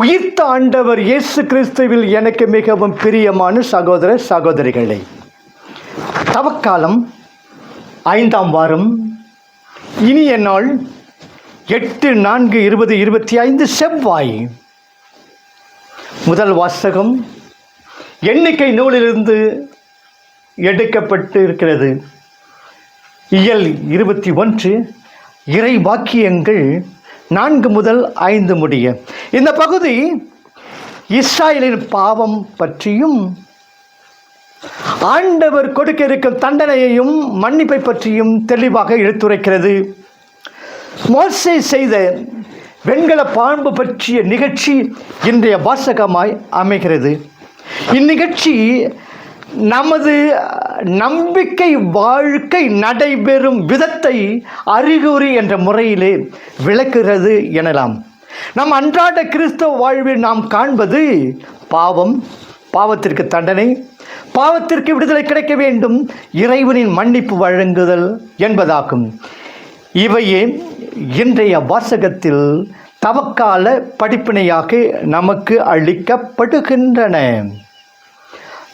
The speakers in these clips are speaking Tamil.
உயிர்த்த ஆண்டவர் இயேசு கிறிஸ்துவில் எனக்கு மிகவும் பிரியமான சகோதர சகோதரிகளே தவக்காலம் ஐந்தாம் வாரம் இனிய நாள் எட்டு நான்கு இருபது இருபத்தி ஐந்து செவ்வாய். முதல் வாசகம் எண்ணிக்கை நூலிலிருந்து எடுக்கப்பட்டு இருக்கிறது இயல் இருபத்தி ஒன்று இறை வாக்கியங்கள் நான்கு முதல் ஐந்து முடிய இந்த பகுதி இஸ்ராயலின் பாவம் பற்றியும் ஆண்டவர் கொடுக்க இருக்கும் தண்டனையையும் மன்னிப்பை பற்றியும் தெளிவாக எடுத்துரைக்கிறது. மோசை செய்த வெண்கல பாம்பு பற்றிய நிகழ்ச்சி இன்றைய வாசகமாய் அமைகிறது. இந்நிகழ்ச்சி நமது நம்பிக்கை வாழ்க்கை நடைபெறும் விதத்தை அறிகுறி என்ற முறையிலே விளக்குகிறது எனலாம். நம் அன்றாட கிறிஸ்தவ வாழ்வில் நாம் காண்பது பாவம் பாவத்திற்கு தண்டனை பாவத்திற்கு விடுதலை கிடைக்க வேண்டும் இறைவனின் மன்னிப்பு வழங்குதல் என்பதாகும். இவையே இன்றைய வாசகத்தில் தவக்கால படிப்பினையாக நமக்கு அளிக்கப்படுகின்றன.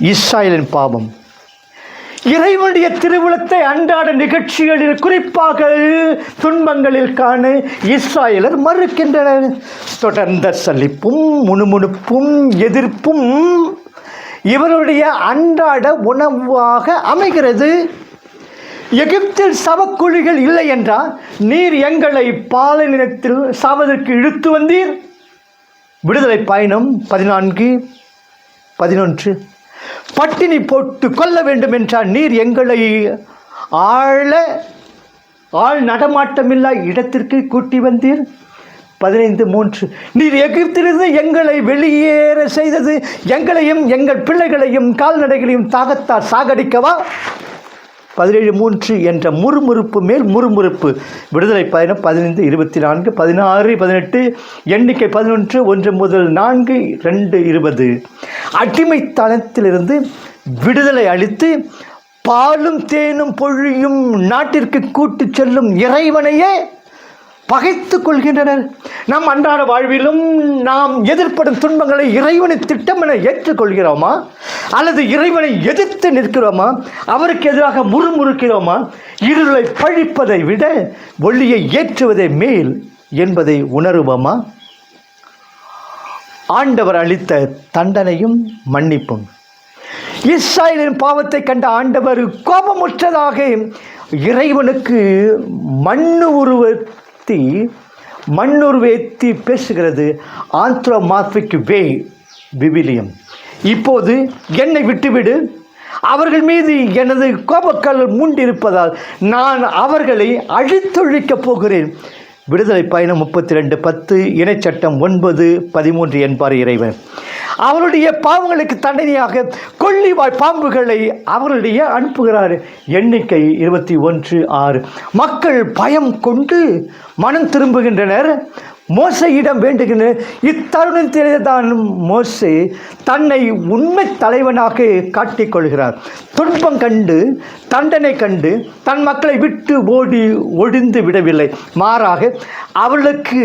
இஸ்ராயலின் பாவம். இறைவனுடைய திருவிழத்தை அன்றாட நிகழ்ச்சிகளில் குறிப்பாக துன்பங்களில் காண இஸ்ராயலர் மறுக்கின்றனர். தொடர்ந்த சலிப்பும் முணுமுணுப்பும் எதிர்ப்பும் இவருடைய அன்றாட உணவாக அமைகிறது. எகிப்தில் சவக்குழிகள் இல்லை என்றால் நீர் எங்களை பாலநிலத்தில் சாவதற்கு இழுத்து வந்தீர். விடுதலை பயணம் பதினான்கு பதினொன்று. பட்டினி போட்டு கொல்ல வேண்டும் என்றால் நீர் எங்களை ஆழ ஆள் நடமாட்டமில்லா இடத்திற்கு கூட்டி வந்தீர். பதினைந்து மூன்று. நீர் எகிப்திலிருந்து எங்களை வெளியேற செய்தது எங்களையும் எங்கள் பிள்ளைகளையும் கால்நடைகளையும் தாகத்தால் சாகடிக்கவா? பதினேழு மூன்று என்ற முறுமுறுப்பு மேல் முறுமுறுப்பு. விடுதலை பயணம் பதினைந்து இருபத்தி நான்கு பதினாறு பதினெட்டு எண்ணிக்கை பதினொன்று ஒன்று முதல் நான்கு ரெண்டு இருபது. அடிமைத்தனத்திலிருந்து விடுதலை அளித்து பாலும் தேனும் பொழியும் நாட்டிற்கு கூட்டிச் செல்லும் இறைவனையே பகைத்து கொள்கின்றனர். நம் அன்றாட வாழ்விலும் நாம் எதிர்ப்படும் துன்பங்களை இறைவனை திட்டம் என ஏற்றுக்கொள்கிறோமா? அல்லது இறைவனை எதிர்த்து நிற்கிறோமா? அவருக்கு எதிராக முறுமுறுக்கிறோமா? இருளை பழிப்பதை விட ஒளியை ஏற்றுவதே மேல் என்பதை உணருவோமா? ஆண்டவர் அளித்த தண்டனையும் மன்னிப்பும். இஸ்ராயலின் பாவத்தை கண்ட ஆண்டவர் கோபமுற்றதாக இறைவனுக்கு மண்ணு உருவ சக்தி மண்ணுருவேத்தி பேசுகிறது. ஆந்த்ரோமார்பிக் வே விவிலியம். இப்போது என்னை விட்டுவிடு. அவர்கள் மீது எனது கோபக்கல் மூண்டிருப்பதால் நான் அவர்களை அழித்தொழிக்கப் போகிறேன். விடுதலை பயணம் முப்பத்தி ரெண்டு பத்து இணைச்சட்டம் ஒன்பது பதிமூன்று என்பார் இறைவன். அவருடைய பாவங்களுக்கு தண்டனையாக கொள்ளிவாய் பாம்புகளை அவருடைய அனுப்புகிறார். எண்ணிக்கை இருபத்தி ஒன்று ஆறு. மக்கள் பயம் கொண்டு மனம் திரும்புகின்றனர். மோசையிடம் வேண்டுகின்ற இத்தருணத்திலே தான் மோசே தன்னை உண்மை தலைவனாக காட்டிக்கொள்கிறார். துன்பம் கண்டு தண்டனை கண்டு தன் மக்களை விட்டு ஓடி ஒழிந்து விடவில்லை. மாறாக அவளுக்கு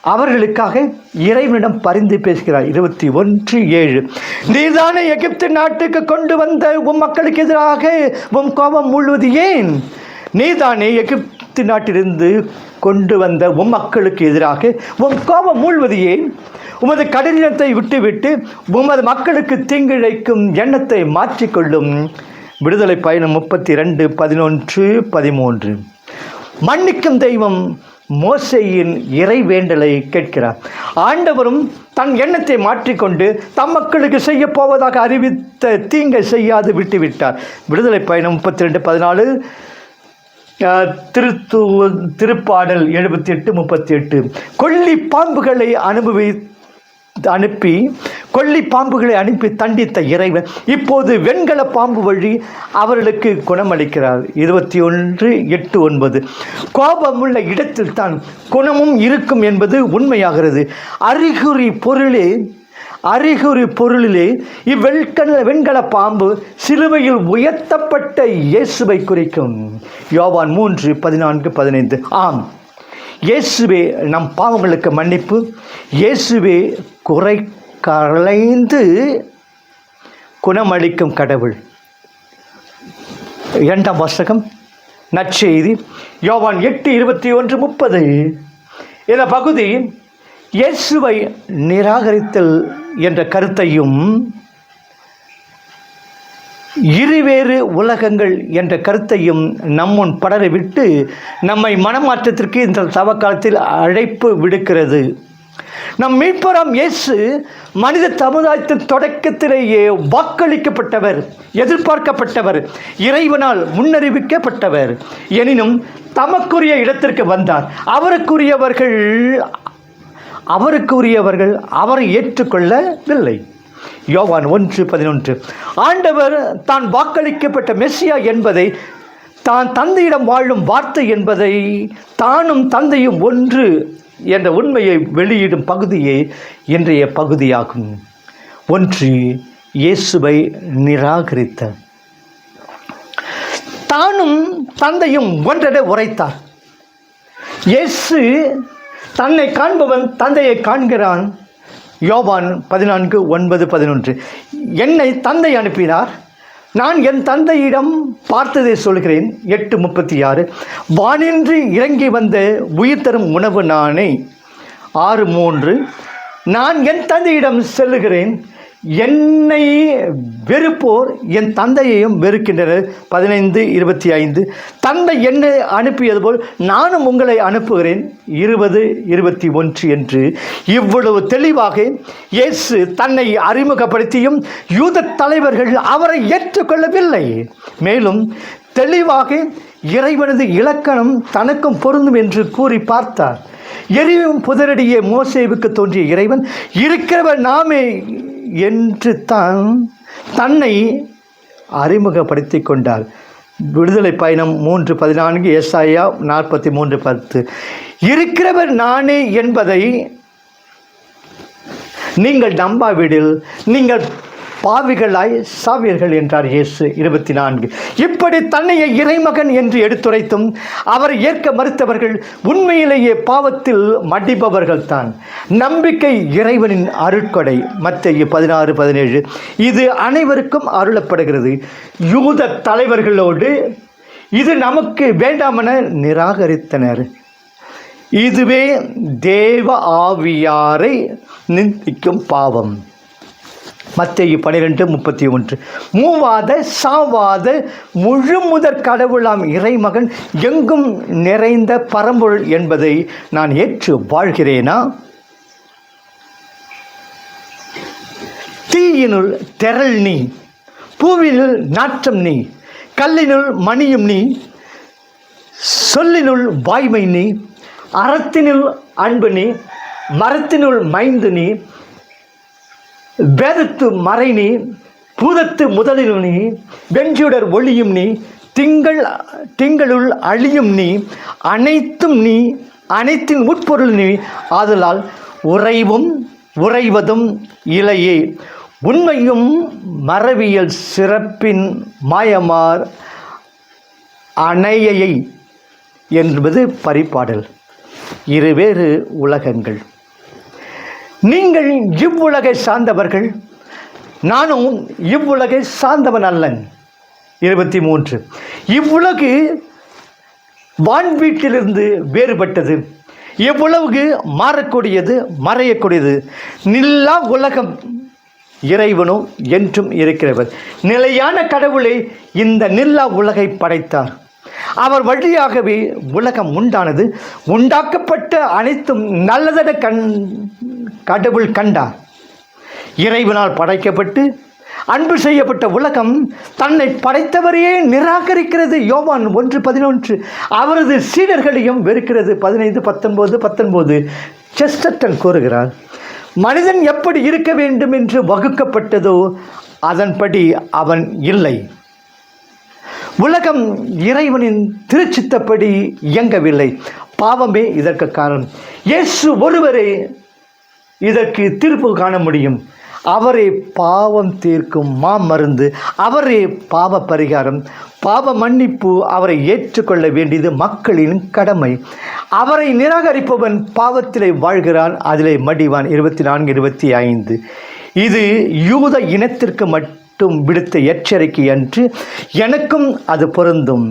அவர்களுக்காக இறைவனிடம் பரிந்து பேசுகிறார். இருபத்தி ஒன்று ஏழு. நீதானே எகிப்து நாட்டுக்கு கொண்டு வந்த உம் மக்களுக்கு எதிராக உம் கோபம் முழுவது ஏன்? நீதானே எகிப்து நாட்டிலிருந்து கொண்டு வந்த உம் மக்களுக்கு எதிராக உம் கோபம் மூழ்வது ஏன்? உமது கடினத்தை விட்டுவிட்டு உமது மக்களுக்கு தீங்கிழைக்கும் எண்ணத்தை மாற்றிக்கொள்ளும். விடுதலை பயணம் முப்பத்தி ரெண்டு பதினொன்று பதிமூன்று. மன்னிக்கும் தெய்வம் மோசையின் இறை வேண்டலை கேட்கிறார். ஆண்டவரும் தன் எண்ணத்தை மாற்றிக்கொண்டு தம் மக்களுக்கு செய்ய போவதாக அறிவித்த தீங்கை செய்யாது விட்டுவிட்டார். விடுதலை பயணம் முப்பத்தி ரெண்டு பதினாலு திருத்து திருப்பாடல் எழுபத்தி எட்டு முப்பத்தி எட்டு. கொல்லி பாம்புகளை அனுபவி அனுப்பி கொல்லி பாம்புகளை அனுப்பி தண்டித்த இறைவன் இப்போது வெண்கல பாம்பு வழி அவர்களுக்கு குணமளிக்கிறார். இருபத்தி ஒன்று எட்டு ஒன்பது. கோபமுள்ள இடத்தில் தான் குணமும் இருக்கும் என்பது உண்மையாகிறது. அறிகுறி பொருளே அறிகுறி பொருளிலே இவ்வெண்கல வெண்கல பாம்பு சிலுவையில் உயர்த்தப்பட்ட இயேசுவை குறிக்கும். யோவான் மூன்று பதினான்கு பதினைந்து. ஆம். இயேசுவே நம் பாவங்களுக்கு மன்னிப்பு. இயேசுவே குறை களைந்து குணமளிக்கும் கடவுள். இரண்டாம் வாசகம் நற்செய்தி யோவான் எட்டு இருபத்தி ஒன்று முப்பது. இந்த பகுதி இயேசுவை நிராகரித்தல் என்ற கருத்தையும் இருவேறு உலகங்கள் என்ற கருத்தையும் நம்முன் படரவிட்டு நம்மை மனமாற்றத்திற்கு இந்த தவக்காலத்தில் அழைப்பு விடுக்கிறது. நம் மீட்பராம் இயேசு மனித சமுதாயத்தின் தொடக்கத்திலேயே வாக்களிக்கப்பட்டவர் எதிர்பார்க்கப்பட்டவர் இறைவனால் முன்னறிவிக்கப்பட்டவர். எனினும் தமக்குரிய இடத்திற்கு வந்தார். அவருக்குரியவர்கள் அவருக்குரியவர்கள் அவரை ஏற்றுக்கொள்ளவில்லை. யோவான் ஒன்று பதினொன்று ஆண்டவர் தான் வாக்களிக்கப்பட்ட மெஸ்ஸியா என்பதை தான் தந்தையிடம் வாழும் வார்த்தை என்பதை தானும் தந்தையும் ஒன்று என்ற உண்மையை வெளியிடும் பகுதியை இன்றைய பகுதியாகும். ஒன்று இயேசுவை நிராகரித்த. தானும் தந்தையும் ஒன்றடை உரைத்தார். இயேசு தன்னை காண்பவன் தந்தையை காண்கிறான். யோபான் பதினான்கு ஒன்பது பதினொன்று. என்னை தந்தை அனுப்பினார்? நான் என் தந்தையிடம் பார்த்ததை சொல்கிறேன். எட்டு முப்பத்தி ஆறு வானின்றி இறங்கி வந்த உயிர் தரும் உணவு நானே. ஆறு மூன்று. நான் என் தந்தையிடம் செல்லுகிறேன். என்னை வெறுப்போர் என் தந்தையையும் வெறுக்கின்றனர். பதினைந்து இருபத்தி ஐந்து. தந்தை என்னை அனுப்பியது போல் நானும் உங்களை அனுப்புகிறேன். இருபது இருபத்தி ஒன்று என்று. இவ்வளவு தெளிவாக இயேசு தன்னை அறிமுகப்படுத்தியும் யூத தலைவர்கள் அவரை ஏற்றுக்கொள்ளவில்லை. மேலும் தெளிவாக இறைவனது இலக்கணம் தனக்கும் பொருந்தும் என்று கூறி பார்த்தார். எரியும் புதரடியே மோசேவுக்கு தோன்றிய இறைவன் இருக்கிறவர் நாமே என்று தான் தன்னை அறிமுகப்படுத்தி கொண்டார். விடுதலை பயணம் மூன்று பதினான்கு எஸ்ஐயா நாற்பத்தி மூன்று பத்து. இருக்கிறவர் நானே என்பதை நீங்கள் நம்பாவிடில் நீங்கள் பாவிகளாய் சாவியர்கள் என்றார் இயேசு. இருபத்தி நான்கு. இப்படி தன்னையை இறைமகன் என்று எடுத்துரைத்தும் அவரை ஏற்க மறுத்தவர்கள் உண்மையிலேயே பாவத்தில் மடிபவர்கள் தான் நம்பிக்கை இறைவனின் அருட்கொடை. மத்திய பதினாறு பதினேழு. இது அனைவருக்கும் அருளப்படுகிறது. யூத தலைவர்களோடு இது நமக்கு வேண்டாமென நிராகரித்தனர். இதுவே தேவ ஆவியாரை நிந்திக்கும் பாவம். மத்திய பனிரெண்டு முப்பத்தி ஒன்று. மூவாத சாவாத முழு முதற் கடவுளாம் இறைமகன் எங்கும் நிறைந்த பரம்பொருள் என்பதை நான் ஏற்று வாழ்கிறேனா? தீயினுள் தெரல் நீ பூவினுள் நாற்றம் நீ கல்லினுள் மணியும் நீ சொல்லினுள் வாய்மை நீ அறத்தினுள் அன்பு நீ மரத்தினுள் மைந்து நீ வேதத்து மறை நீ பூதத்து முதலில் நீ வெஞ்சுடர் ஒளியும் நீ திங்கள் திங்களுள் அழியும் நீ அனைத்தும் நீ அனைத்தின் உட்பொருள் நீ ஆதலால் உறைவும் உறைவதும் இலையே. உண்மையும் மரபியல் சிறப்பின் மாயமார் அணையை என்பது பரிபாடல் இருவேறு உலகங்கள். நீங்கள் இவ்வுலகை சார்ந்தவர்கள் நானும் இவ்வுலகை சார்ந்தவன் அல்லன். இருபத்தி மூன்று இவ்வுலகு வான்வீட்டிலிருந்து வேறுபட்டது. இவ்வுலகு மாறக்கூடியது மறையக்கூடியது. நில்லா உலகம் இறைவனும் என்றும் இருக்கிறவர். நிலையான கடவுளை இந்த நில்லா உலகை படைத்தார். அவர் வழியாகவே உலகம் உண்டானது. உண்டாக்கப்பட்ட அனைத்தும் நல்லதென கண் கடவுள் கண்டார். இறைவனால் படைக்கப்பட்டு அன்பு செய்யப்பட்ட உலகம் தன்னை படைத்தவரையே நிராகரிக்கிறது. யோவான் ஒன்று பதினொன்று. அவரது சீடர்களையும் வெறுக்கிறது. பதினைந்து பத்தொன்பது பத்தொன்பது. செஸ்டர்டன் கூறுகிறார் மனிதன் எப்படி இருக்க வேண்டும் என்று வகுக்கப்பட்டதோ அதன்படி அவன் இல்லை. உலகம் இறைவனின் திருச்சித்தப்படி இயங்கவில்லை. பாவமே இதற்கு காரணம். இயேசு ஒருவரே இதற்கு தீர்ப்பு காண முடியும். அவரே பாவம் தீர்க்கும் மாமருந்து அவரே பாவ பரிகாரம். பாவ மன்னிப்பு அவரை ஏற்றுக்கொள்ள வேண்டியது மக்களின் கடமை. அவரை நிராகரிப்பவன் பாவத்திலே வாழ்கிறான். அதிலே மடிவான் இருபத்தி நான்கு இருபத்தி ஐந்து இது யூத இனத்திற்கு மட்டும் விடுத்த எச்சரிக்கை அன்று எனக்கும் அது பொருந்தும்.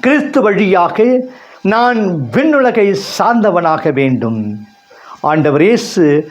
கிறிஸ்து வழியாக நான் விண்ணுலகை சார்ந்தவனாக வேண்டும். ஆண்டவர் இயேசு